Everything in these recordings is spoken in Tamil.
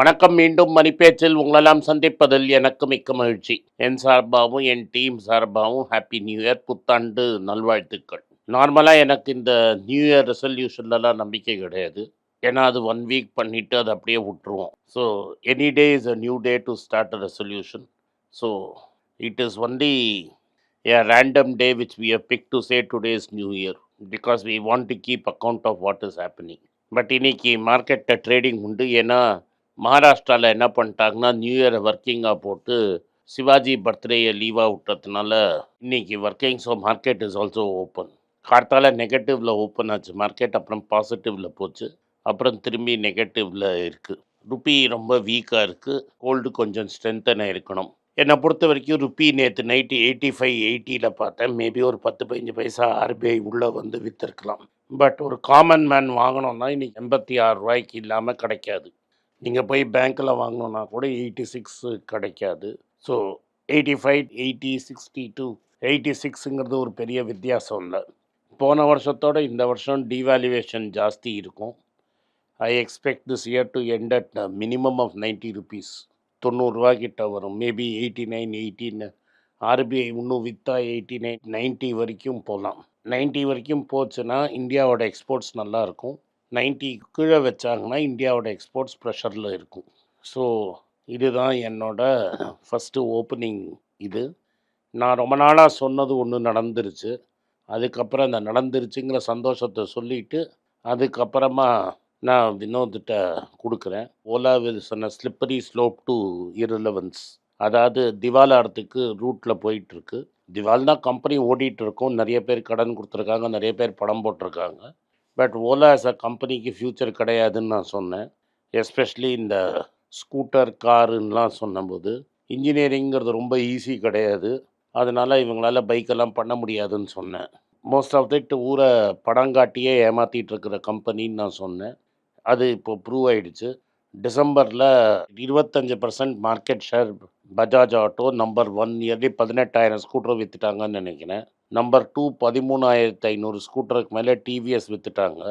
வணக்கம் மீண்டும் மணிப்பேச்சில் உங்களெல்லாம் சந்திப்பதில் எனக்கு மிக்க மகிழ்ச்சி. என் சார்பாகவும் என் டீம் சார்பாகவும் ஹாப்பி நியூ இயர் புத்தாண்டு நல்வாழ்த்துக்கள். நார்மலாக எனக்கு இந்த நியூ இயர் ரெசல்யூஷன்லலாம் நம்பிக்கை கிடையாது. ஏன்னா அது ஒன் வீக் பண்ணிவிட்டு அதை அப்படியே விட்டுருவோம். So any day is a new day to start a resolution so it is only a random day which we have picked to say today is new year because we want to keep account of what is but இன்னைக்கு மார்க்கெட்டில் ட்ரேடிங் உண்டு. ஏன்னா மகாராஷ்டிராவில் என்ன பண்ணிட்டாங்கன்னா நியூ இயர் ஒர்க்கிங்காக போட்டு சிவாஜி பர்த்டேயை லீவாக விட்டதுனால இன்னைக்கு working so market is also open கார்த்தால நெகட்டிவில் ஓப்பன் ஆச்சு. மார்க்கெட் அப்புறம் பாசிட்டிவில் போச்சு. அப்புறம் திரும்பி நெகட்டிவில் இருக்குது ருப்பி ரொம்ப வீக்காக இருக்குது கோல்டு கொஞ்சம் ஸ்ட்ரென்த்தனாக இருக்கணும். என்னை பொறுத்த வரைக்கும் ருப்பி நேற்று நைட்டு எயிட்டி ஃபைவ் எயிட்டியில் பார்த்தேன் மேபி ஒரு பத்து பதினஞ்சு பைசா ஆர்பிஐ உள்ளே வந்து விற்றுருக்கலாம் பட் ஒரு காமன் மேன் வாங்கினோம்னா இன்றைக்கி எண்பத்தி ஆறு ரூபாய்க்கு இல்லாமல் கிடைக்காது. நீங்கள் போய் பேங்க்கில் வாங்கணுன்னா கூட எயிட்டி சிக்ஸ் கிடைக்காது. So eighty five eighty sixty to eighty சிக்ஸுங்கிறது ஒரு பெரிய வித்தியாசம் இல்லை. போன வருஷத்தோட இந்த வருஷம் டிவேல்யூவேஷன் ஜாஸ்தி இருக்கும். I expect this year to end at minimum of ninety rupees தொண்ணூறுரூவா கிட்ட வரும். மேபி எயிட்டி நைன் எயிட்டின்னு ஆர்பிஐ இன்னும் வித்தா எயிட்டி நைன் நைன்ட்டி வரைக்கும் போகலாம் நைன்ட்டி வரைக்கும் போச்சுன்னா இந்தியாவோட எக்ஸ்போர்ட்ஸ் நல்லாயிருக்கும் நைன்ட்டி கீழே வச்சாங்கன்னா இந்தியாவோட எக்ஸ்போர்ட்ஸ் ப்ரெஷரில் இருக்கும். ஸோ இதுதான் என்னோட ஃபஸ்ட்டு ஓப்பனிங் இது. நான் ரொம்ப நாளாக சொன்னது ஒன்று நடந்துருச்சு. அதுக்கப்புறம் அந்த நடந்துருச்சுங்கிற சந்தோஷத்தை சொல்லிட்டு அதுக்கப்புறமா நான் வினோத்திட்ட கொடுக்குறேன். ஓலா வில் சொன்ன ஸ்லிப்பரி ஸ்லோப் டு இரலவன்ஸ் அதாவது திவாலாகிறதுக்கு ரூட்டில் போயிட்டுருக்கு. திவால் தான் கம்பெனி ஓடிட்டு இருக்கும் நிறைய பேர் கடன் கொடுத்துருக்காங்க. நிறைய பேர் படம் போட்டிருக்காங்க. பட் ஓலா ஆஸ் அ கம்பெனிக்கு ஃப்யூச்சர் கிடையாதுன்னு நான் சொன்னேன். எஸ்பெஷலி இந்த ஸ்கூட்டர் காருன்னெலாம் சொன்னபோது இன்ஜினியரிங்கிறது ரொம்ப ஈஸி கிடையாது. அதனால் இவங்களால பைக்கெல்லாம் பண்ண முடியாதுன்னு சொன்னேன். மோஸ்ட் ஆஃப் திட் ஊரை படம் காட்டியே ஏமாற்றிட்டு இருக்கிற கம்பெனின்னு நான் சொன்னேன். அது இப்போ ப்ரூவ் ஆயிடுச்சு. டிசம்பரில் இருபத்தஞ்சு percent market share Bajaj auto number one yearly பதினெட்டாயிரம் ஸ்கூட்டர் விற்றுட்டாங்கன்னு நினைக்கிறேன். நம்பர் டூ பதிமூணாயிரத்து ஐநூறு ஸ்கூட்டருக்கு மேலே TVS விற்றுட்டாங்க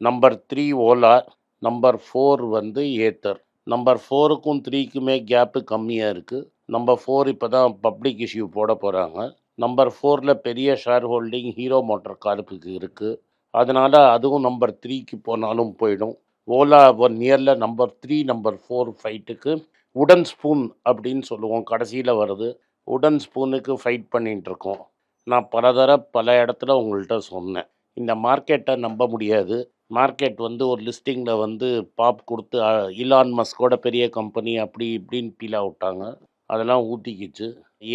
number three Ola number four வந்து ஏத்தர் நம்பர் ஃபோருக்கும் த்ரீக்குமே கேப்பு கம்மியாக இருக்குது நம்பர் ஃபோர் இப்போ தான் பப்ளிக் இஷ்யூ போட போகிறாங்க நம்பர் ஃபோரில் பெரிய ஷேர் ஹோல்டிங் ஹீரோ மோட்டர் கார்ப்புக்கு இருக்குது அதனால் அதுவும் நம்பர் த்ரீக்கு போனாலும் போயிடும். ஓலா ஒன் இயரில் நம்பர் த்ரீ நம்பர் ஃபோர் ஃபைட்டுக்கு உடன் ஸ்பூன் அப்படின்னு சொல்லுவோம். கடைசியில் வருது உடன் ஸ்பூனுக்கு ஃபைட் பண்ணிகிட்டு இருக்கோம். நான் பல தர பல இடத்துல உங்கள்கிட்ட சொன்னேன். இந்த மார்க்கெட்டை நம்ப முடியாது. மார்க்கெட் வந்து ஒரு லிஸ்டிங்கில் வந்து பாப் கொடுத்து இலான் மஸ்கோட பெரிய கம்பெனி அப்படி இப்படின்னு பீலா விட்டாங்க அதெல்லாம் ஊற்றிக்கிச்சு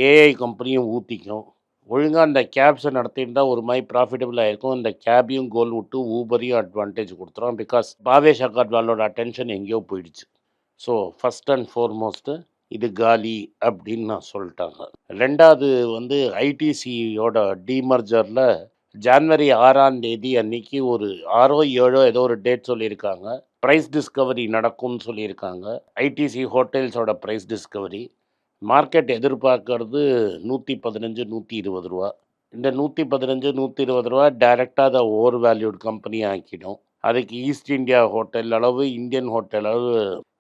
ஏஐ கம்பெனியும் ஊற்றிக்கும் ஒழுங்காக அந்த கேப்ஸை நடத்தியிருந்தால் ஒரு மாதிரி ப்ராஃபிட்டபிளாக இருக்கும் இந்த கேபையும் கோல் விட்டு ஊபரையும் அட்வான்டேஜ் கொடுத்துரும். பிகாஸ் பாவேஷ் அகர்வாலோட அட்டென்ஷன் எங்கேயோ போயிடுச்சு. ஸோ ஃபஸ்ட் அண்ட் ஃபோர்மோஸ்ட்டு இது காலி அப்படின்னு நான் சொல்லிட்டாங்க. ரெண்டாவது வந்து ஐடிசியோட டிமர்ஜரில் ஜான்வரி ஆறாம் தேதி அன்னைக்கு ஒரு ஆறோ ஏழோ ஏதோ ஒரு டேட் சொல்லியிருக்காங்க. ப்ரைஸ் டிஸ்கவரி நடக்கும்னு சொல்லியிருக்காங்க. ஐடிசி ஹோட்டல்ஸோட ப்ரைஸ் டிஸ்கவரி மார்க்கெட் எதிர்பார்க்கறது நூற்றி பதினஞ்சு நூற்றி இருபது ரூபா. இந்த நூற்றி பதினஞ்சு நூற்றி இருபது ரூபா டைரெக்டாக அதை ஓவர் வேல்யூட் கம்பெனி ஆக்கிடும். அதுக்கு ஈஸ்ட் இந்தியா ஹோட்டல் அளவு இந்தியன் ஹோட்டல் அளவு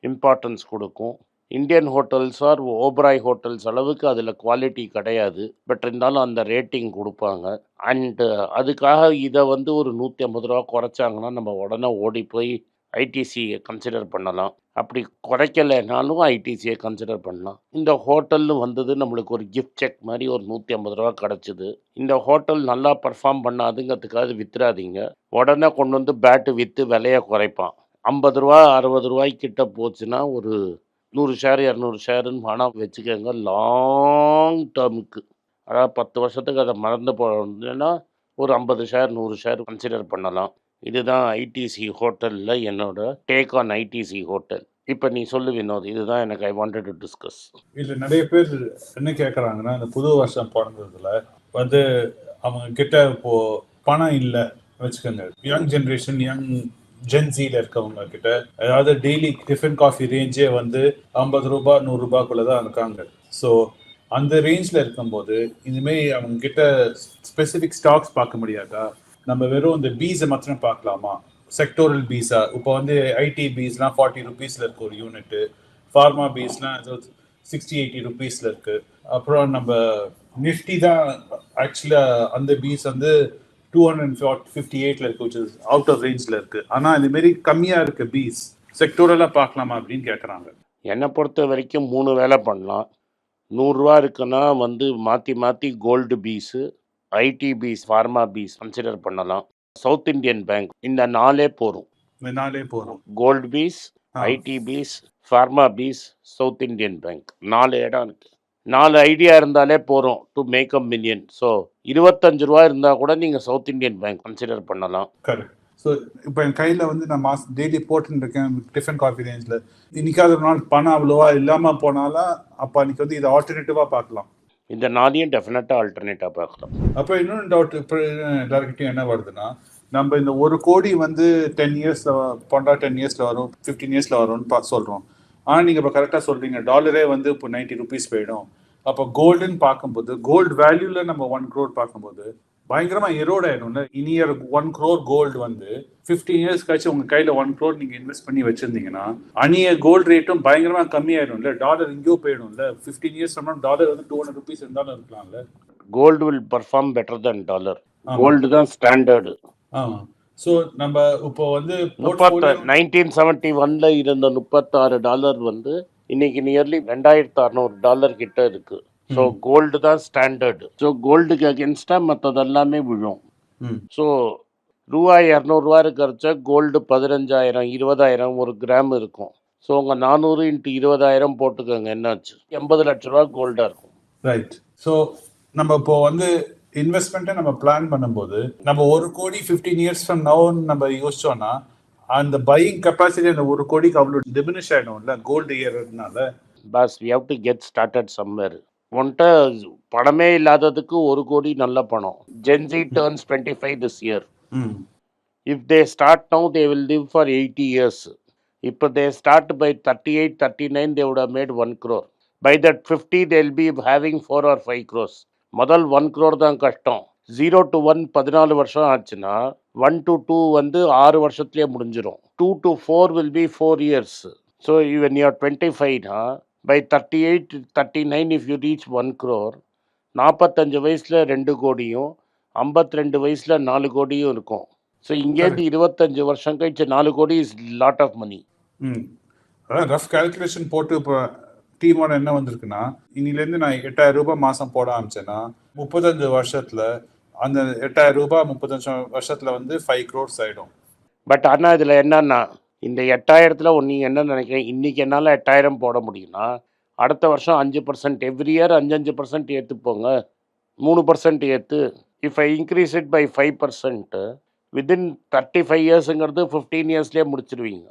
இம்பார்ட்டன்ஸ் கொடுக்கும். Indian hotels R Oberoi hotels அளவுக்கு அதில் குவாலிட்டி கிடையாது. பட் இருந்தாலும் அந்த ரேட்டிங் கொடுப்பாங்க. அண்டு uh, அதுக்காக இதை வந்து ஒரு நூற்றி ஐம்பது ரூபா குறைச்சாங்கன்னா நம்ம உடனே ஓடி போய் ஐடிசியை கன்சிடர் பண்ணலாம். அப்படி குறைக்கலைனாலும் ஐடிசியை கன்சிடர் பண்ணலாம். இந்த ஹோட்டல்னு வந்தது நம்மளுக்கு ஒரு கிஃப்ட் செக் மாதிரி ஒரு நூற்றி ஐம்பது ரூபா கிடச்சிது. இந்த ஹோட்டல் நல்லா பர்ஃபார்ம் பண்ணாதுங்கிறதுக்காக வித்துறாதீங்க. உடனே கொண்டு வந்து பேட்டு விற்று விலையை குறைப்பான். ஐம்பது ரூபா அறுபது ரூபாய்க்கிட்ட போச்சுன்னா ஒரு நூறு ஷேர் இரநூறு ஷேருன்னு பணம் வச்சுக்கோங்க. லாங் டேர்முக்கு அதாவது பத்து வருஷத்துக்கு அதை மறந்து போனா ஒரு ஐம்பது ஷேர் நூறு ஷேர் கன்சிடர் பண்ணலாம். இதுதான் ஐடிசி ஹோட்டலில் என்னோட டேக் ஆன் ஐடிசி ஹோட்டல். இப்போ நீ சொல்லு வினோத் இதுதான் எனக்கு ஐ வாண்டட் டு டிஸ்கஸ் இதுல நிறைய பேர் என்ன கேட்குறாங்கன்னா இந்த புது வருஷம் பிறந்ததுல வந்து அவங்க கிட்ட இப்போ பணம் இல்லை. வச்சுக்கோங்க. யங் ஜென்ரேஷன் யங் ஜென்சில இருக்கவங்க கிட்ட அதாவது டெய்லி டிஃபன் காஃபி ரேஞ்சே வந்து ஐம்பது ரூபா நூறு ரூபாய்க்குள்ள தான் இருக்காங்க. ஸோ அந்த ரேஞ்சில் இருக்கும்போது இனிமேல் அவங்க கிட்ட ஸ்பெசிஃபிக் ஸ்டாக்ஸ் பார்க்க முடியாதா? நம்ம வெறும் இந்த பீஸை மாத்திரம் பார்க்கலாமா? செக்டோரல் பீஸா இப்போ வந்து ஐடி பீஸ்லாம் ஃபார்ட்டி ருபீஸில் இருக்கு ஒரு யூனிட்டு ஃபார்மா பீஸ்லாம் சிக்ஸ்டி எயிட்டி ருபீஸில் இருக்கு. அப்புறம் நம்ம நிஃப்டி தான் ஆக்சுவலாக அந்த பீஸ் வந்து டூ ஹண்ட்ரட் ஃபிஃப்டி இருக்கு which is அவுட் ஆஃப் ரேஞ்ச்ல இருக்கு. ஆனா இந்த மாதிரி கம்மியா இருக்கு பீஸ் செக்டோரலா பார்க்கலாமா அப்படின்னு கேக்குறாங்க. என்னை பொறுத்த வரைக்கும் மூணு வேலை பண்ணலாம். நூறுரூவா இருக்குன்னா வந்து மாற்றி மாற்றி gold piece IT piece pharma piece consider பண்ணலாம். சவுத் இந்தியன் பேங்க் இந்த நாளே போகும் இந்த நாளே போதும். Gold piece. IT piece pharma piece South Indian Bank நாலு இடம் இருக்கு. நாலு ஐடியா இருந்தாலே போகிறோம் to make a million so இருபத்தஞ்சு ரூபா இருந்தால் கூட நீங்கள் சவுத் இந்தியன் பேங்க் கன்சிடர் பண்ணலாம். கரெக்ட் ஸோ இப்போ என் கையில் வந்து நான் மாஸ் டெய்லி போட்டுன்னு இருக்கேன் டிஃபன் காஃபி ரேஞ்சில் இன்னைக்காவது ஒரு நாள் பணம் அவ்வளோவா இல்லாமல் போனாலும் அப்போ அன்னைக்கு வந்து இதை ஆல்டர்னேட்டிவாக பார்க்கலாம். இந்த நாளையும் டெஃபினட்டாக ஆல்டர்னேட்டாக பார்க்கலாம். அப்போ இன்னொன்று டவுட் இப்போ எல்லாருக்கிட்டையும் என்ன வருதுன்னா நம்ம இந்த ஒரு கோடி வந்து டென் இயர்ஸில் போண்டா டென் இயர்ஸில் வரும் ஃபிஃப்டீன் இயர்ஸில் வரும்னு பா சொல்கிறோம் ஆனால் நீங்கள் இப்போ கரெக்டாக சொல்கிறீங்க டாலரே வந்து இப்போ நைன்ட்டி ருபீஸ் போயிடும். அப்போ கோல்டுன்னு பார்க்கும்போது கோல்டு வேல்யூவில் நம்ம ஒன் க்ரோர் பார்க்கும்போது பயங்கரமா எரோட் ஆயிடும்ல. இனியர் ஒன் க்ரோர் கோல்டு வந்து ஃபிஃப்டீன் இயர்ஸ் கழிச்சு உங்க கையில ஒன் க்ரோர் நீங்க இன்வெஸ்ட் பண்ணி வச்சிருந்தீங்கன்னா அணிய கோல்டு ரேட்டும் பயங்கரமா கம்மி ஆயிடும்ல. டாலர் எங்கேயோ போயிடும்ல. ஃபிஃப்டீன் இயர்ஸ் டாலர் வந்து டூ ஹண்ட்ரட் ருபீஸ் இருந்தாலும் இருக்கலாம்ல. Gold will perform better than dollar. Gold தான் ஸ்டாண்டர்டு ஸோ நம்ம இப்போ வந்து நைன்டீன் செவன்ட்டி ஒன்ல இருந்த முப்பத்தாறு டாலர் வந்து இன்னைக்கு நியர்லி ரெண்டாயிரத்து அறநூறு டாலர் கிட்ட இருக்கு. ஸோ கோல்டு தான் ஸ்டாண்டர்டு ஸோ கோல்டுக்கு அகேன்ஸ்டா மற்றது எல்லாமே விழும். ஸோ ரூபாய் இரநூறுவா இருக்கிறச்ச கோல்டு பதினஞ்சாயிரம் இருபதாயிரம் ஒரு கிராம் இருக்கும். ஸோ உங்கள் நானூறு இன்ட்டு இருபதாயிரம் போட்டுக்கோங்க என்னாச்சு? எண்பது லட்ச ரூபா கோல்டாக இருக்கும். ரைட் ஸோ நம்ம இப்போ வந்து இன்வெஸ்ட்மெண்ட்டை நம்ம பிளான் பண்ணும்போது நம்ம ஒரு கோடி ஃபிஃப்டீன் இயர்ஸ் ஃப்ரம் நவுன்னு நம்ம யோசிச்சோம்னா அந்த பையிங் கெப்பாசிட்டி அந்த ஒரு கோடிக்கு அவ்வளோ டிமினிஷ் ஆயிடும்ல gold ஏறதுனால boss we have to get started somewhere உன்கிட்ட பணமே இல்லாததுக்கு ஒரு கோடி நல்ல பணம். Gen Z turns twenty five this year if they start now they will live for eighty years இப்போ they start by thirty eight thirty nine they would have made one crore. By that fifty they will be having four or five crores முதல் ஒன் crore தான் கஷ்டம். ஜீரோ டு ஒன் பதினாலு வருஷம் ஆச்சுன்னா ஒன் டு டூ வந்து ஆறு வருஷத்துலேயே முடிஞ்சிடும் two to four will be four years so even you are twenty ஃபைவ்னா by thirty eight thirty nine if you reach one crore நாற்பத்தஞ்சு வயசில் ரெண்டு கோடியும் ஐம்பத்தி ரெண்டு வயசில் நாலு கோடியும் இருக்கும். ஸோ இங்கேருந்து இருபத்தஞ்சு வருஷம் கழிச்சு நாலு கோடி is lot of money rough calculation போட்டு இப்போ தீர்மானம் என்ன வந்திருக்குன்னா இன்னிலேருந்து நான் எட்டாயிரம் ரூபாய் மாதம் போட ஆரம்பிச்சேன்னா முப்பத்தஞ்சு வருஷத்துல அந்த எட்டாயிரம் ரூபாய் முப்பத்தஞ்சு வருஷத்துல வந்து ஃபைவ் க்ரோர்ஸ் ஆயிடும். பட் ஆனால் இதில் என்னன்னா இந்த எட்டாயிரத்தில் நீங்கள் என்ன நினைக்கிறீங்க இன்றைக்கி என்னால் எட்டாயிரம் போட முடியும்னா அடுத்த வருஷம் அஞ்சு பர்சன்ட் எவ்ரி இயர் அஞ்சு அஞ்சு பர்சன்ட் ஏற்றுப்போங்க மூணு பர்சன்ட் ஏற்று if I increase it by five percent within thirty five இயர்ஸுங்கிறது fifteen இயர்ஸ்லேயே முடிச்சிருவீங்க.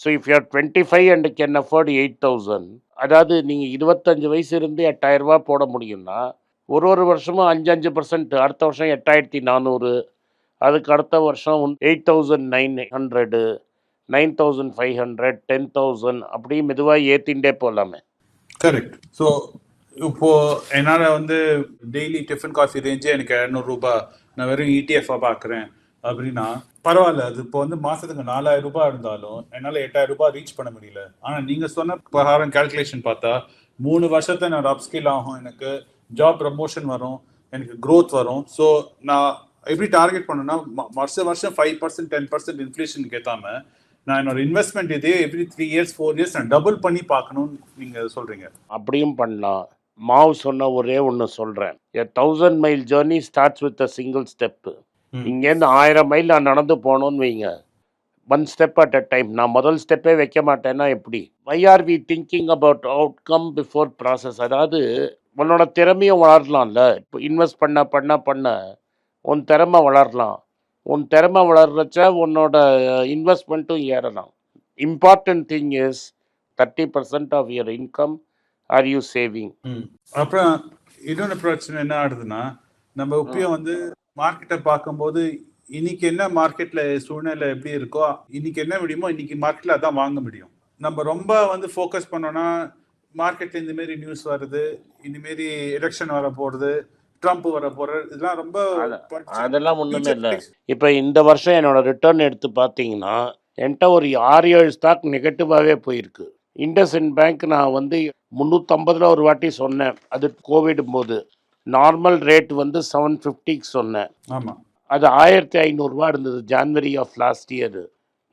So if you are twenty five and can afford eight thousand அதாவது நீங்கள் இருபத்தஞ்சு வயசு இருந்து எட்டாயிரரூபா போட முடியும்னா ஒரு ஒரு வருஷமும் அஞ்சு அஞ்சு பர்சன்ட் அடுத்த வருஷம் எட்டாயிரத்தி நானூறு அதுக்கு அடுத்த வருஷம் eight thousand nine hundred nine thousand five hundred ten thousand அப்படி மெதுவாக ஏற்றிண்டே போகலாமே கரெக்ட் ஸோ இப்போ என்னால் வந்து டெய்லி டிஃபன் காஃபி ரேஞ்சே எனக்கு இரநூறுபா நான் வெறும் இடிஎஃப்பாக இடிஎஃபாக பார்க்குறேன் அப்படின்னா பரவாயில்ல அது இப்போ வந்து மாசத்துக்கு நாலாயிரம் ரூபாய் இருந்தாலும் என்னால் எட்டாயிரம் ரூபாய் ரீச் பண்ண முடியல. ஆனால் நீங்கள் சொன்ன பிரகாரம் கால்குலேஷன் பார்த்தா மூணு வருஷத்தை நான் அப்ஸ்கில் ஆகும் எனக்கு ஜாப் ப்ரமோஷன் வரும் எனக்கு growth வரும். ஸோ நான் எப்படி டார்கெட் பண்ணேன்னா வருஷம் வருஷம் five percent ten percent inflation ஏத்தாம நான் என்னோட இன்வெஸ்ட்மெண்ட் இதே every three years four years நான் டபுள் பண்ணி பார்க்கணும்னு நீங்கள் சொல்கிறீங்க அப்படியும் பண்ணலாம். மாவு சொன்ன ஒரே ஒன்று சொல்கிறேன் a thousand mile journey starts with a single step. இங்கேருந்து ஆயிரம் மைல் நான் நடந்து போகணுன்னு வைங்க. One step at a time நான் முதல் ஸ்டெப்பே வைக்க மாட்டேன்னா எப்படி? Why are we thinking about outcome before process அதாவது உன்னோட திறமையும் வளரலாம்ல. இப்போ இன்வெஸ்ட் பண்ண பண்ண பண்ண உன் திறமை வளரலாம். உன் திறமை வளர்றச்ச உன்னோட இன்வெஸ்ட்மெண்ட்டும் ஏறலாம். Important thing is thirty percent of your income are you saving hmm. அப்புறம் இன்னொன்று பிரச்சனை என்ன ஆகுதுன்னா நம்ம இப்பயும் வந்து மார்க்கெட்டை பார்க்கும்போது இன்னைக்கு என்ன மார்க்கெட்ல சூழ்நிலை எப்படி இருக்கோ இன்னைக்கு என்ன முடியுமோ இன்னைக்கு மார்க்கெட்ல அதான் வாங்க முடியும். நம்ம ரொம்ப வந்து ஃபோக்கஸ் பண்ணோம்னா மார்க்கெட்ல இந்த மாதிரி நியூஸ் வருது இந்த மாரி எலெக்ஷன் வர போறது ட்ரம்ப் வர போற இதெல்லாம் ரொம்ப அதெல்லாம் future இல்லை. இப்போ இந்த வருஷம் என்னோட ரிட்டர்ன் எடுத்து பார்த்தீங்கன்னா என்கிட்ட ஒரு ஆறு ஏழு ஸ்டாக் நெகட்டிவாகவே போயிருக்கு. இண்டஸ்இன் பேங்க் நான் வந்து முந்நூற்றம்பதுல ஒரு வாட்டி சொன்னேன். அது கோவிட் போது. நார்மல் ரேட் வந்து செவன் ஃபிஃப்டிக்கு சொன்னேன். ஆமா. அது ஆயிரத்தி ஐநூறுரூவா இருந்தது ஜான்வரி ஆஃப் லாஸ்ட் இயர்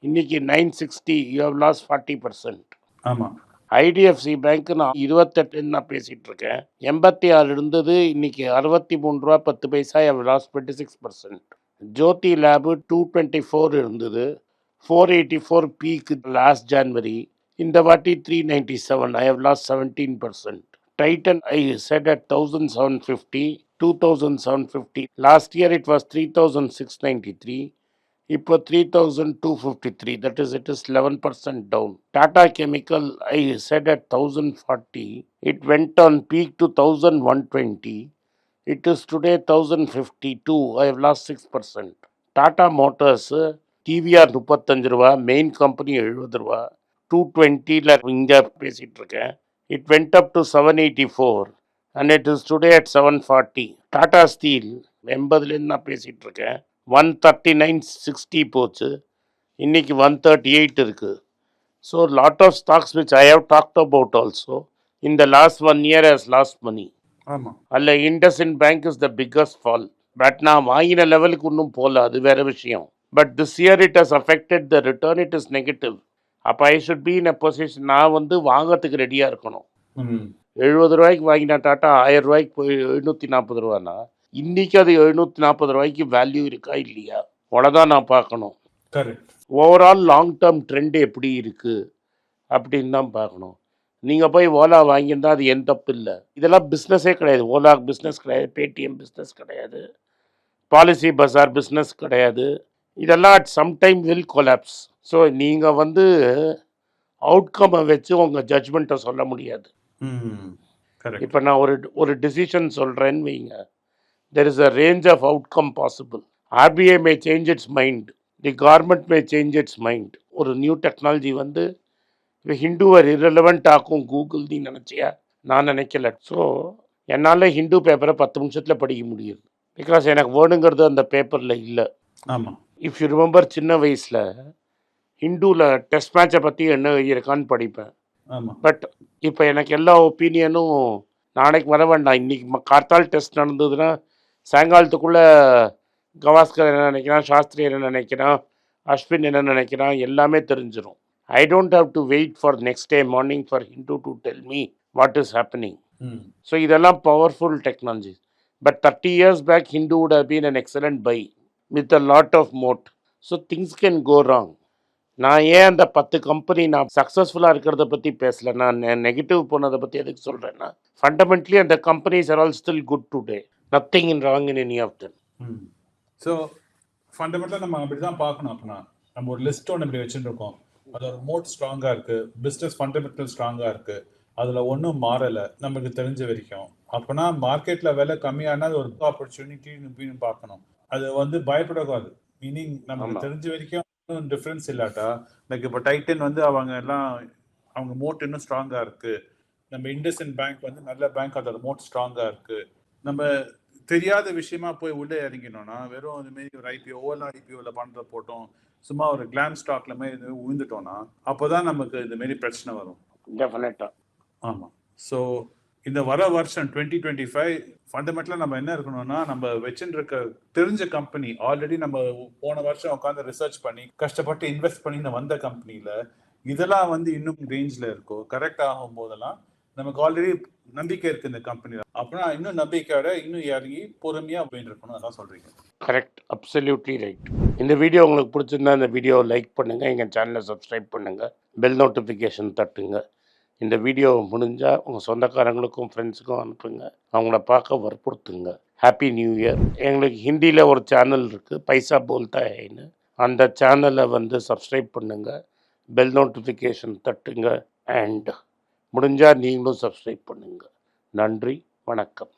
இன்னைக்கு nine sixty you have lost forty percent ஆமா. ஐடிஎஃப்சி பேங்க் நான் இருபத்தெட்டுன்னு நான் பேசிகிட்டு இருக்கேன். எண்பத்தி ஆறு இருந்தது இன்னைக்கு அறுபத்தி மூணு ரூபா பத்து பைசா have lost twenty six percent Jyothy labs two twenty four இருந்தது. Four eighty four peak last January இந்த வாட்டி three ninety seven I have lost seventeen percent Titan I said at thousand seven fifty two thousand seven fifty last year it was three thousand six ninety three இப்போ three thousand two fifty three that is it is eleven percent down Tata chemical I said at thousand forty it went on peak to thousand one twenty it is today thousand fifty two I have lost six percent Tata motors TVR முப்பத்தஞ்சு ரூபா மெயின் கம்பெனி எழுபது ரூபா. டூ டுவெண்ட்டியில் இங்கே பேசிகிட்ருக்கேன் up to seven eighty four and it is today at seven forty Tata steel எண்பதுலேருந்து நான் பேசிகிட்டு இருக்கேன் ஒன் தேர்ட்டி நைன் சிக்ஸ்டி போச்சு. இன்னைக்கு ஒன் தேர்ட்டி எயிட் இருக்குது so lot of stocks which I have talked about also in the last one year has lost money. ஆமா. அல்ல IndusInd bank is the biggest fall but நான் வாங்கின லெவலுக்கு இன்னும் போகல அது வேற விஷயம். But this year it has affected the return it is negative அப்போ I should be in a position நான் வந்து வாங்கறதுக்கு ரெடியாக இருக்கணும். எழுபது ரூபாய்க்கு வாங்கின டாட்டா ஆயிரம் ரூபாய்க்கு போய் எழுநூற்றி நாற்பது ரூபானா இன்னைக்கு அது எழுநூற்றி நாற்பது ரூபாய்க்கு வேல்யூ இருக்கா இல்லையா? அவ்வளோதான் நான் பார்க்கணும். ஓவரால் லாங் டேர்ம் ட்ரெண்ட் எப்படி இருக்குது அப்படின்னு தான் பார்க்கணும். நீங்கள் போய் ஓலா வாங்கியிருந்தா அது எந்த தப்பு இல்லை. இதெல்லாம் பிஸ்னஸே கிடையாது. ஓலா பிஸ்னஸ் கிடையாது. பேடிஎம் பிஸ்னஸ் கிடையாது. பாலிசி பஜார் பிஸ்னஸ் கிடையாது. இதெல்லாம் at some time will collapse so நீங்கள் வந்து அவுட்கம்மை வச்சு உங்கள் ஜட்ஜ்மெண்ட்டை சொல்ல முடியாது. இப்போ நான் ஒரு ஒரு டிசிஷன் சொல்கிறேன்னு வைங்க. There is a range of outcome possible RBI may change its mind the government may change its mind ஒரு நியூ டெக்னாலஜி வந்து இப்போ ஹிந்துவை irrelevant ஆக்கும் கூகுள் நீ நினச்சியா? நான் நினைக்கல. ஸோ என்னால் ஹிந்து பேப்பரை பத்து நிமிஷத்தில் படிக்க முடியுது. பிகாஸ் எனக்கு வேணுங்கிறது அந்த பேப்பரில் இல்லை. ஆமா. இஃப் யூ ரிமெம்பர் சின்ன வயசில் ஹிந்துவில் டெஸ்ட் மேட்சை பற்றி என்ன எழுதியிருக்கான்னு படிப்பேன். பட் இப்போ எனக்கு எல்லா ஒப்பீனியனும் நாளைக்கு வர வேண்டாம். இன்னைக்கு கார்த்தால் டெஸ்ட் நடந்ததுன்னா சாயங்காலத்துக்குள்ளே கவாஸ்கர் என்ன நினைக்கிறான் சாஸ்திரி என்ன நினைக்கிறான் அஸ்வின் என்ன நினைக்கிறான் எல்லாமே தெரிஞ்சிடும் I don't have to wait for next day morning for Hindu to tell me what is happening so இதெல்லாம் powerful technology but thirty years back Hindu would have been an excellent buy with a lot of moat. So things can go wrong நான் ஏன் அந்த பத்து கம்பெனி நான் சக்ஸஸ்ஃபுல்லாக இருக்கிறத பற்றி பேசல? நான் நெகட்டிவ் போனதை பற்றி எதுக்கு சொல்கிறேன்னா ஃபண்டமெண்ட்லி அந்த companies are all still good today nothing in wrong in any of hmm. So ஃபண்டமெண்டலாக நம்ம அப்படி தான் பார்க்கணும் அப்படின்னா நம்ம ஒரு லிஸ்ட் ஒன்று இப்படி வச்சுருக்கோம் அது ஒரு மோட் ஸ்ட்ராங்காக இருக்கு பிஸ்னஸ் ஃபண்டமெண்டல் ஸ்ட்ராங்காக இருக்கு. அதில் ஒன்றும் மாறலை நமக்கு தெரிஞ்ச வரைக்கும். அப்போனா மார்க்கெட்டில் விலை கம்மியானா அது ஒரு ஆப்பர்ச்சுனிட்டின்னு பார்க்கணும். அது வந்து பயப்படக்கூடாது. மீனிங் நமக்கு. தெரிஞ்ச வரைக்கும் டிஃப்ரென்ஸ் இல்லாட்டா? லைக் இப்போ டைட்டன் வந்து அவங்க எல்லாம் அவங்க மோட் இன்னும் ஸ்ட்ராங்காக இருக்கு. நம்ம இண்டஸ்இன் பேங்க் வந்து நல்ல பேங்க் அதோட மோட் ஸ்ட்ராங்காக இருக்கு. நம்ம தெரியாத விஷயமா போய் உள்ளே இறங்கினோம்னா வெறும் இது மாதிரி ஒரு ஐபிஓ ஓலா ஐபிஓவில் பண்ணுற போட்டோம் சும்மா ஒரு கிளாம் ஸ்டாக்ல மாதிரி இது விழுந்துட்டோம்னா அப்போதான் நமக்கு இந்த மாதிரி பிரச்சனை வரும். டெஃபினட்டாக ஆமாம் ஸோ இந்த வர வருஷம் டுவெண்ட்டி டுவெண்ட்டி ஃபைவ் ஃபண்டமெண்டலாக நம்ம என்ன இருக்கணும்னா நம்ம வச்சுருக்க தெரிஞ்ச கம்பெனி ஆல்ரெடி நம்ம போன வருஷம் உட்காந்து ரிசர்ச் பண்ணி கஷ்டப்பட்டு இன்வெஸ்ட் பண்ணி வந்த கம்பெனியில் இதெல்லாம் வந்து இன்னும் ரேஞ்சில் இருக்கும் கரெக்ட் ஆகும் போதெல்லாம் நமக்கு ஆல்ரெடி நம்பிக்கை இருக்கு இந்த கம்பெனியில் அப்படின்னா இன்னும் நம்பிக்கையோட இன்னும் இறங்கி பொறுமையாக போயிட்டு இருக்கணும் அதான் சொல்கிறீங்க கரெக்ட் அப்சல்யூட்லி ரைட் இந்த வீடியோ உங்களுக்கு பிடிச்சிருந்தா இந்த வீடியோவை லைக் பண்ணுங்கள் எங்கள் சேனலை சப்ஸ்கிரைப் பண்ணுங்கள் பெல் நோட்டிஃபிகேஷன் தட்டுங்க. இந்த வீடியோ முடிஞ்சால் உங்கள் சொந்தக்காரங்களுக்கும் ஃப்ரெண்ட்ஸுக்கும் அனுப்புங்க. அவங்கள பார்க்க வற்புறுத்துங்க. ஹாப்பி நியூ இயர் எங்களுக்கு ஹிந்தியில் ஒரு சேனல் இருக்குது பைசா போல்தா ஹேன்னு அந்த சேனலை வந்து சப்ஸ்கிரைப் பண்ணுங்கள் பெல் நோட்டிஃபிகேஷன் தட்டுங்க. அண்ட் முடிஞ்சால் நீங்களும் சப்ஸ்கிரைப் பண்ணுங்கள் நன்றி வணக்கம்.